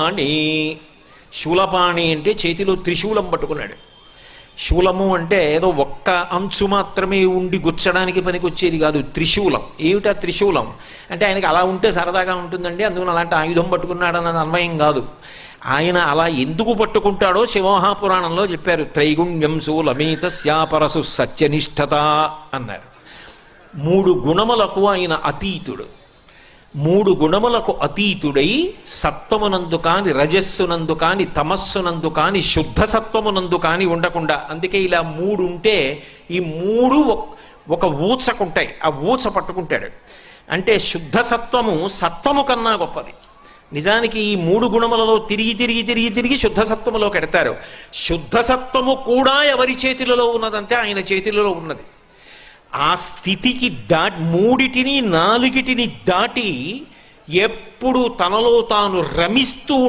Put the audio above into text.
అని శూలపాణి అంటే చేతిలో త్రిశూలం పట్టుకున్నాడు. శూలము అంటే ఏదో ఒక్క అంచు మాత్రమే ఉండి గుచ్చడానికి పనికొచ్చేది కాదు త్రిశూలం. ఏమిటా త్రిశూలం? అంటే ఆయనకి అలా ఉంటే సరదాగా ఉంటుందండి అందుకని అలాంటి ఆయుధం పట్టుకున్నాడు అన్వయం కాదు. ఆయన అలా ఎందుకు పట్టుకుంటాడో శివమహాపురాణంలో చెప్పారు. త్రైగుణ్యం శూలమీత శాపరసు సత్యనిష్టత అన్నారు. మూడు గుణములకు ఆయన అతీతుడు. మూడు గుణములకు అతీతుడై సత్వమునందు కాని రజస్సునందు కాని తమస్సునందు కాని శుద్ధ సత్వమునందు కాని ఉండకుండా. అందుకే ఇలా మూడు ఉంటే ఈ మూడు ఒక- ఊచకుంటాయి. ఆ ఊచ పట్టుకుంటాడు. అంటే శుద్ధ సత్వము సత్వము కన్నా గొప్పది. నిజానికి ఈ మూడు గుణములలో తిరిగి తిరిగి తిరిగి తిరిగి శుద్ధ సత్వములో కెడతారు. శుద్ధ సత్వము కూడా ఎవరి చేతిలో ఉన్నదంటే ఆయన చేతిలో ఉన్నది. ఆ స్థితికి దాటి మూడిటిని నాలుగిటిని దాటి ఎప్పుడు తనలో తాను రమిస్తూ